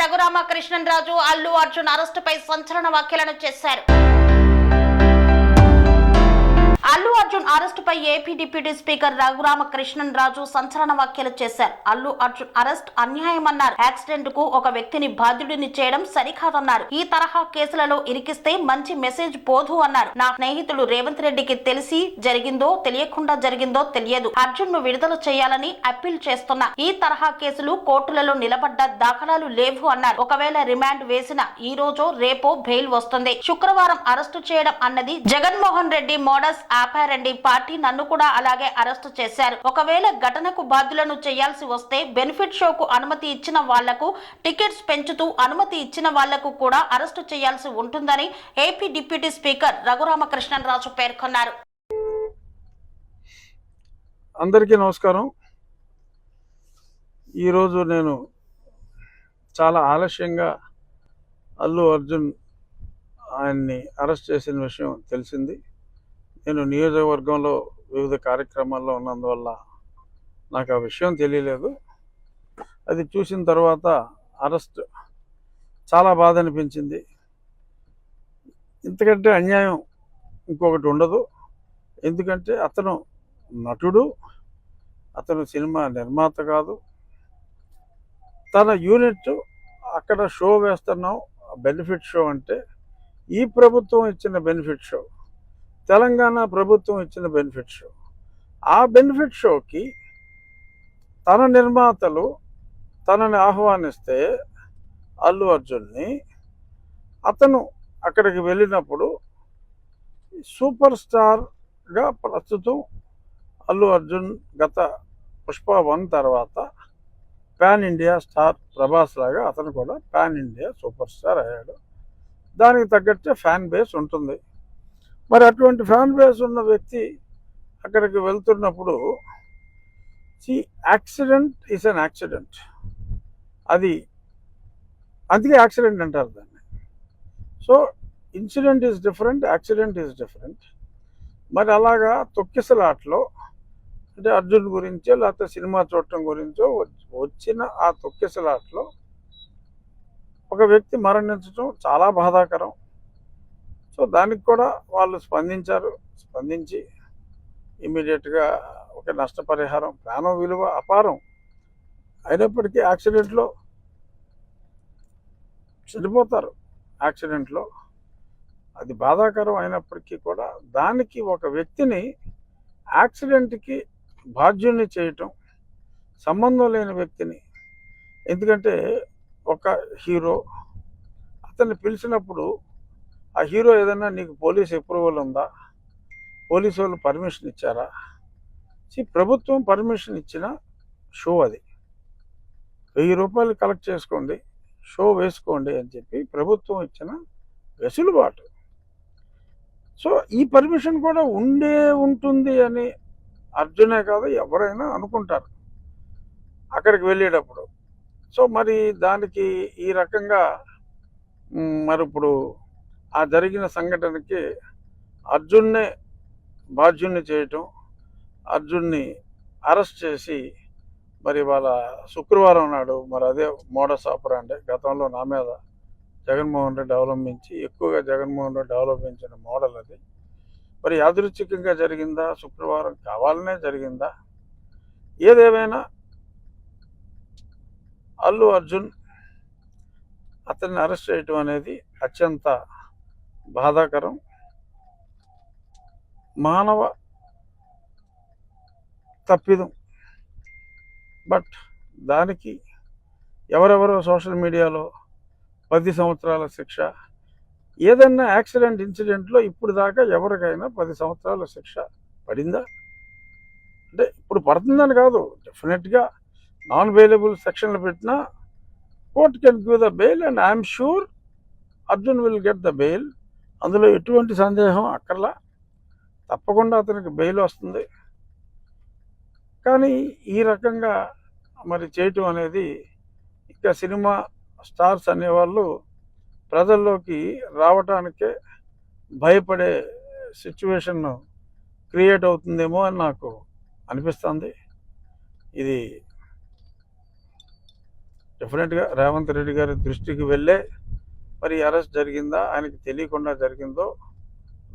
రఘురామకృష్ణన్ రాజు అల్లు అర్జున్ అరెస్టుపై సంచలన వ్యాఖ్యలను చేశారు. Allu Arjun అరెస్టుపై AP deputy speaker Raghuramakrishnan Raju సంచలన వ్యాఖ్యలు చేశారు. అల్లు అర్జున్ అరెస్ట్ అన్యాయమన్నారు. యాక్సిడెంట్కు ఒక వ్యక్తిని బాధ్యుడిని చేయడం సరికాదన్నారు. ఈ తరహా కేసులలో ఇరికిస్తే మంచి మెసేజ్ పోదు అన్నారు. నా స్నేహితుడు రేవంత్ రెడ్డికి తెలిసి జరిగిందో తెలియకుండా జరిగిందో తెలియదు. అర్జున్ను విడుదల చేయాలని అప్పీల్ చేస్తున్నా. ఈ తరహా కేసులు కోర్టులలో నిలబడ్డ దాఖలాలు లేవు అన్నారు. ఒకవేళ రిమాండ్ వేసిన ఈ రోజో రేపో బెయిల్ వస్తుంది. శుక్రవారం అరెస్టు చేయడం అన్నది Jaganmohan Reddy modus operandi. Party నన్ను కూడా అలాగే అరెస్టు చేశారు. ఒకవేళ ఘటనకు బాధ్యులను చేయాల్సి వస్తే బెనిఫిట్ షోకు అనుమతి ఇచ్చిన వాళ్ళకు టికెట్స్ పెంచుతూ అనుమతి ఇచ్చిన వాళ్ళకు కూడా అరెస్టు చేయాల్సి ఉంటుందని ఏపీ డిప్యూటీ స్పీకర్ రఘురామకృష్ణరాజు పేర్కొన్నారు. అందరికీ నమస్కారం. ఈరోజు నేను చాలా ఆలస్యంగా అల్లు అర్జున్ ఆయన్ని అరెస్ట్ చేసిన విషయం తెలిసింది. నేను నియోజకవర్గంలో వివిధ కార్యక్రమాల్లో ఉన్నందువల్ల నాకు ఆ విషయం తెలియలేదు. అది చూసిన తర్వాత అరెస్ట్ చాలా బాధ అనిపించింది. ఇంతకంటే అన్యాయం ఇంకొకటి ఉండదు. ఎందుకంటే అతను నటుడు అతను సినిమా నిర్మాత కాదు. తన యూనిట్ అక్కడ షో వేస్తున్నాం బెనిఫిట్ షో అంటే ఈ ప్రభుత్వం ఇచ్చిన బెనిఫిట్ షో. తెలంగాణ ప్రభుత్వం ఇచ్చిన బెనిఫిట్ షో ఆ బెనిఫిట్ షోకి తన నిర్మాతలు తనని ఆహ్వానిస్తే అల్లు అర్జున్ని అతను అక్కడికి వెళ్ళినప్పుడు సూపర్ స్టార్గా ప్రస్తుతం అల్లు అర్జున్ గత పుష్ప వన్ తర్వాత పాన్ ఇండియా స్టార్ ప్రభాస్ లాగా అతను కూడా పాన్ ఇండియా సూపర్ స్టార్ అయ్యాడు. దానికి తగ్గట్టే ఫ్యాన్ బేస్ ఉంటుంది. మరి అటువంటి ఫ్యాన్ బేస్ ఉన్న వ్యక్తి అక్కడికి వెళ్తున్నప్పుడు see accident is an accident. అది అందుకే యాక్సిడెంట్ అంటారు దాన్ని. So incident is different accident is different. మరి అలాగా తొక్కిసలాట్లో అంటే అర్జున్ గురించో లేకపోతే సినిమా చూడటం గురించో వచ్చిన ఆ తొక్కిసలాట్లో ఒక వ్యక్తి మరణించడం చాలా బాధాకరం. సో దానికి కూడా వాళ్ళు స్పందించారు. స్పందించి ఇమీడియట్గా ఒక నష్టపరిహారం ప్రాణం విలువ అపారం అయినప్పటికీ యాక్సిడెంట్లో చనిపోతారు. యాక్సిడెంట్లో అది బాధాకరం అయినప్పటికీ కూడా దానికి ఒక వ్యక్తిని యాక్సిడెంట్కి బాధ్యుణ్ణి చేయటం సంబంధం లేని వ్యక్తిని. ఎందుకంటే ఒక హీరో అతన్ని పిలిచినప్పుడు ఆ హీరో ఏదైనా నీకు పోలీస్ అప్రూవల్ ఉందా? పోలీసు వాళ్ళు పర్మిషన్ ఇచ్చారా? సి ప్రభుత్వం పర్మిషన్ ఇచ్చిన షో అది. వెయ్యి రూపాయలు కలెక్ట్ చేసుకోండి షో వేసుకోండి అని చెప్పి ప్రభుత్వం ఇచ్చిన వెసులుబాటు. సో ఈ పర్మిషన్ కూడా ఉండే ఉంటుంది అని అర్జునే కాదు ఎవరైనా అనుకుంటారు. అక్కడికి వెళ్ళేటప్పుడు. సో మరి దానికి ఈ రకంగా మరి ఇప్పుడు ఆ జరిగిన సంఘటనకి అర్జున్నే బాధ్యుణ్ణి చేయటం అర్జున్ని అరెస్ట్ చేసి మరి వాళ్ళ శుక్రవారం నాడు మరి అదే మోడస్ ఆపరాండే గతంలో నా మీద జగన్మోహన్ రెడ్డి అవలంబించి ఎక్కువగా జగన్మోహన్ రెడ్డి అవలంబించిన మోడల్ అది. మరి యాదృచ్ఛికంగా జరిగిందా? శుక్రవారం కావాలనే జరిగిందా? ఏదేమైనా అల్లు అర్జున్ అతన్ని అరెస్ట్ చేయటం అనేది అత్యంత బాధాకరం. మానవ తప్పిదం. బట్ దానికి ఎవరెవరో సోషల్ మీడియాలో పది సంవత్సరాల శిక్ష ఏదన్నా యాక్సిడెంట్ ఇన్సిడెంట్లో ఇప్పుడు దాకా ఎవరికైనా పది సంవత్సరాల శిక్ష పడిందా? అంటే ఇప్పుడు పడుతుందని కాదు డెఫినెట్గా నాన్ బెయిలబుల్ సెక్షన్లు పెట్టినా court can give the bail? And I'm sure Arjun will get the bail. అందులో ఎటువంటి సందేహం అక్కర్లా. తప్పకుండా అతనికి బెయిల్ వస్తుంది. కానీ ఈ రకంగా మరి చేయటం అనేది ఇంకా సినిమా స్టార్స్ అనేవాళ్ళు ప్రజల్లోకి రావటానికే భయపడే సిచ్యువేషన్ క్రియేట్ అవుతుందేమో అని నాకు అనిపిస్తుంది. ఇది డెఫినెట్గా రేవంత్ రెడ్డి గారి దృష్టికి వెళ్ళే మరి అరెస్ట్ జరిగిందా? ఆయనకి తెలియకుండా జరిగిందో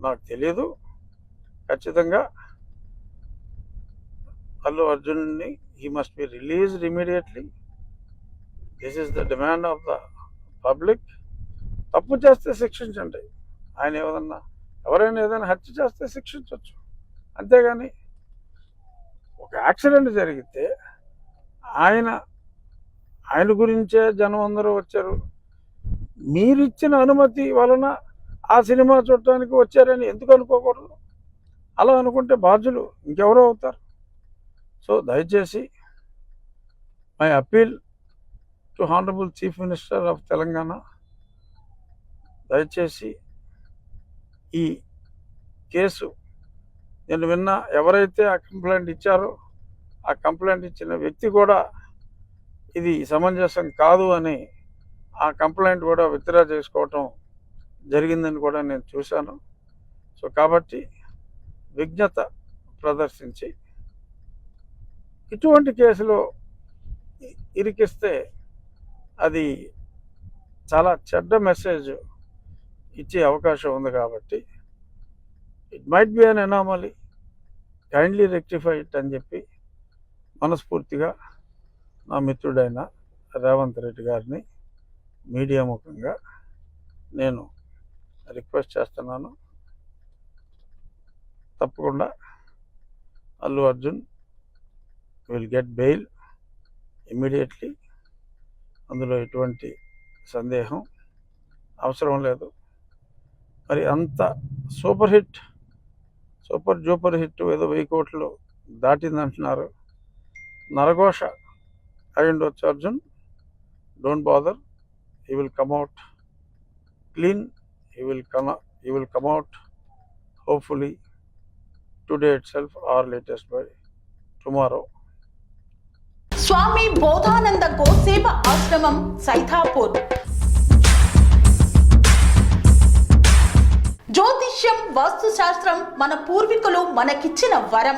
నాకు తెలియదు ఖచ్చితంగా అల్లు అర్జున్ని he must be released immediately this is the demand of the public తప్పు చేస్తే శిక్షించండి. ఆయన ఏదన్నా ఎవరైనా ఏదైనా హత్య చేస్తే శిక్షించవచ్చు అంతేగాని ఒక యాక్సిడెంట్ జరిగితే ఆయన ఆయన గురించే జనం అందరూ వచ్చారు. మీరిచ్చిన అనుమతి వలన ఆ సినిమా చూడటానికి వచ్చారని ఎందుకు అనుకోకూడదు? అలా అనుకుంటే బాధ్యులు ఇంకెవరో అవుతారు. సో దయచేసి my appeal to honourable chief minister of Telangana. దయచేసి ఈ కేసు నేను విన్న ఎవరైతే ఆ కంప్లైంట్ ఇచ్చారో ఆ కంప్లైంట్ ఇచ్చిన వ్యక్తి కూడా ఇది సమంజసం కాదు అని ఆ కంప్లైంట్ కూడా విత్డ్రా చేసుకోవటం జరిగిందని కూడా నేను చూశాను. సో కాబట్టి విజ్ఞత ప్రదర్శించి ఇటువంటి కేసులో ఇరికిస్తే అది చాలా చెడ్డ మెసేజ్ ఇచ్చే అవకాశం ఉంది కాబట్టి it might be an anomaly kindly rectify it అని చెప్పి మనస్ఫూర్తిగా నా మిత్రుడైన రేవంత్ రెడ్డి గారిని మీడియా ముఖంగా నేను రిక్వెస్ట్ చేస్తున్నాను. తప్పకుండా Allu Arjun will get bail immediately అందులో ఎటువంటి సందేహం అవసరం లేదు. మరి అంత సూపర్ హిట్ సూపర్ జూపర్ హిట్ ఏదో వెయ్యి కోట్లు దాటిందంటున్నారు నరఘోష అయి ఉండొచ్చు Arjun don't bother. He will come out clean he will come he will come out hopefully today itself or latest by tomorrow Swami Bodhananda గోసేవ ఆశ్రమం సైథాపూర్ జ్యోతిష్యం వాస్తుశాస్త్రం మన పూర్వీకులు మనకిచ్చిన వరం